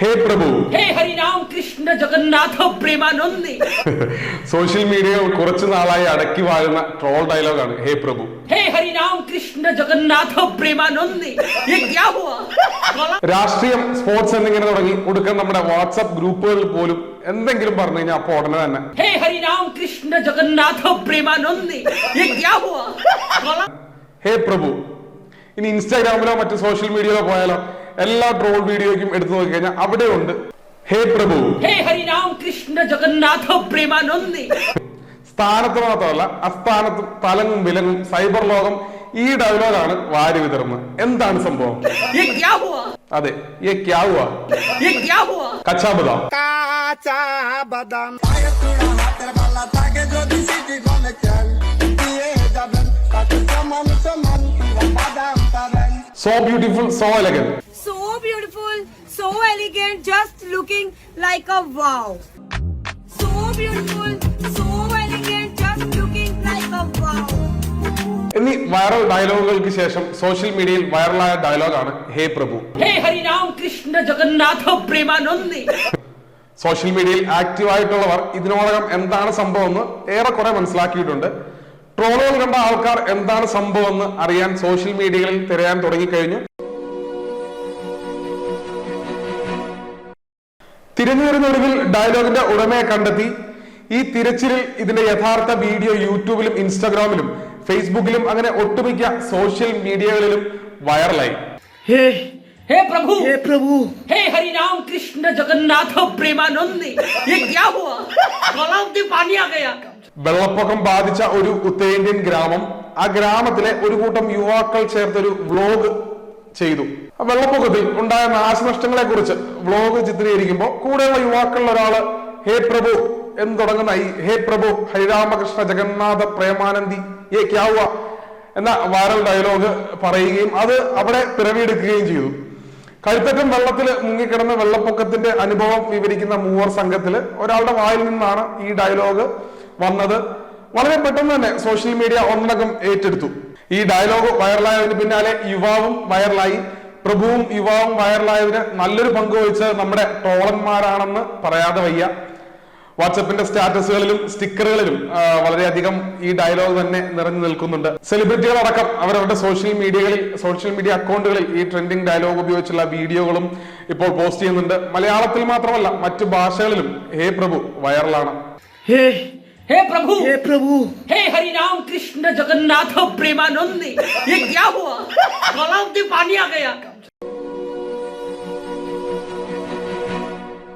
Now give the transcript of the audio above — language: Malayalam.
ഹേ പ്രഭു. ഹേ ഹരിരാം കൃഷ്ണ ജഗന്നാഥ പ്രേമാനന്ദി. സോഷ്യൽ മീഡിയ കുറച്ചു നാളായി അടക്കി വാഴുന്ന ട്രോൾ ഡയലോഗാണ് ഹേ പ്രഭു. ഹേ ഹരിരാം കൃഷ്ണ ജഗന്നാഥ പ്രേമാനന്ദി. രാഷ്ട്രീയം സ്പോർട്സ് എന്നിങ്ങനെ തുടങ്ങി. ഒടുക്കം നമ്മുടെ വാട്സപ്പ് ഗ്രൂപ്പുകളിൽ പോലും എന്തെങ്കിലും പറഞ്ഞു കഴിഞ്ഞാൽ അപ്പൊ ഉടനെ തന്നെ. ഹേ ഹരിരാം കൃഷ്ണ ജഗന്നാഥ പ്രേമാനന്ദി. ഹേ പ്രഭു. ഇനി ഇൻസ്റ്റാഗ്രാമിലോ മറ്റു സോഷ്യൽ മീഡിയയിലോ പോയാലോ എല്ലാ ട്രോൾ വീഡിയോയ്ക്കും എടുത്തു നോക്കി കഴിഞ്ഞാൽ അവിടെ ഉണ്ട് ഹേ പ്രഭു കൃഷ്ണ ജഗന്നാഥ പ്രേമാനന്ദി. സ്ഥാനത്ത് മാത്രമല്ല അസ്ഥാനത്തും തലങ്ങും വിലങ്ങും സൈബർ ലോകം ഈ ഡയലോഗാണ് വാരി വിതറുന്നത്. എന്താണ് സംഭവം? അതെ ये क्या हुआ ये क्या हुआ कच्चा बादाम कच्चा बादाम so beautiful so elegant so beautiful so elegant just looking like a wow so beautiful so elegant just looking like a wow എന്നീ വൈറൽ ഡയലോഗുകൾക്ക് ശേഷം സോഷ്യൽ മീഡിയയിൽ വൈറലായ ഡയലോഗാണ് ഹേ പ്രഭു. ഹേ ഹരിരാം കൃഷ്ണ ജഗന്നാഥ പ്രേമാനന്ദി. സോഷ്യൽ മീഡിയയിൽ ആക്റ്റീവായിട്ടുള്ളവർ ഇതിനോടകം എന്താണ് സംഭവം എന്ന് ഏറെക്കുറെ മനസ്സിലാക്കിയിട്ടുണ്ട്. ട്രോളുകൾ കണ്ട ആൾക്കാർ എന്താണ് സംഭവം എന്ന് അറിയാൻ സോഷ്യൽ മീഡിയകളിൽ തിരയാൻ തുടങ്ങിക്കഴിഞ്ഞു തിരഞ്ഞുവരുന്നൊടുവിൽ ഡയലോഗിന്റെ ഉടമയെ കണ്ടെത്തി ഈ തിരച്ചിലിൽ ഇതിന്റെ യഥാർത്ഥ വീഡിയോ യൂട്യൂബിലും ഇൻസ്റ്റാഗ്രാമിലും ഫേസ്ബുക്കിലും അങ്ങനെ ഒട്ടുമിക്ക സോഷ്യൽ മീഡിയകളിലും വൈറലായി हे हे प्रभु हे प्रभु हे हरि राम कृष्ण जगन्नाथ प्रेमानंदी ये क्या हुआ गलाव में पानी आ गया വെള്ളപ്പൊക്കം ബാധിച്ച ഒരു ഉത്തരേന്ത്യൻ ഗ്രാമം. ആ ഗ്രാമത്തിലെ ഒരു കൂട്ടം യുവാക്കൾ ചേർത്തൊരു വ്ലോഗ് ചെയ്തു. വെള്ളപ്പൊക്കത്തിൽ ഉണ്ടായ നാശനഷ്ടങ്ങളെ കുറിച്ച് വ്ലോഗ് ചിത്രീകരിക്കുമ്പോൾ കൂടെയുള്ള യുവാക്കളിൽ ഒരാൾ ഹേ പ്രഭു എന്ന് തുടങ്ങുന്ന ഈ ഹേ പ്രഭു ഹരിരാമകൃഷ്ണ ജഗന്നാഥ പ്രേമാനന്ദി ഏ ക്യാവുക എന്ന വൈറൽ ഡയലോഗ് പറയുകയും അത് അവിടെ പിറവിയെടുക്കുകയും ചെയ്തു. കഴുത്തറ്റം വെള്ളത്തിൽ മുങ്ങിക്കിടന്ന വെള്ളപ്പൊക്കത്തിന്റെ അനുഭവം വിവരിക്കുന്ന മൂവർ സംഘത്തിൽ ഒരാളുടെ വായിൽ നിന്നാണ് ഈ ഡയലോഗ് വന്നത്. വളരെ പെട്ടെന്ന് തന്നെ സോഷ്യൽ മീഡിയ ഒന്നടക്കം ഏറ്റെടുത്തു. ഈ ഡയലോഗ് വൈറലായതിന് പിന്നാലെ യുവാവും വൈറലായി പ്രഭുവും യുവാവും വൈറലായതിന് നല്ലൊരു പങ്ക് വഹിച്ചത് നമ്മുടെ ട്രോളന്മാരാണെന്ന് പറയാതെ വയ്യ. വാട്സപ്പിന്റെ സ്റ്റാറ്റസുകളിലും സ്റ്റിക്കറുകളിലും വളരെയധികം ഈ ഡയലോഗ് തന്നെ നിറഞ്ഞു നിൽക്കുന്നുണ്ട്. സെലിബ്രിറ്റികളടക്കം അവരവരുടെ സോഷ്യൽ മീഡിയകളിൽ സോഷ്യൽ മീഡിയ അക്കൗണ്ടുകളിൽ ഈ ട്രെൻഡിങ് ഡയലോഗ് ഉപയോഗിച്ചുള്ള വീഡിയോകളും ഇപ്പോൾ പോസ്റ്റ് ചെയ്യുന്നുണ്ട്. മലയാളത്തിൽ മാത്രമല്ല മറ്റു ഭാഷകളിലും ഹേ പ്രഭു വൈറലാണ് हे हे प्रभु! हे प्रभु! हे हरि राम कृष्ण जगन्नाथ प्रेमानंद ये क्या हुआ? गलाव के पानी आ गया।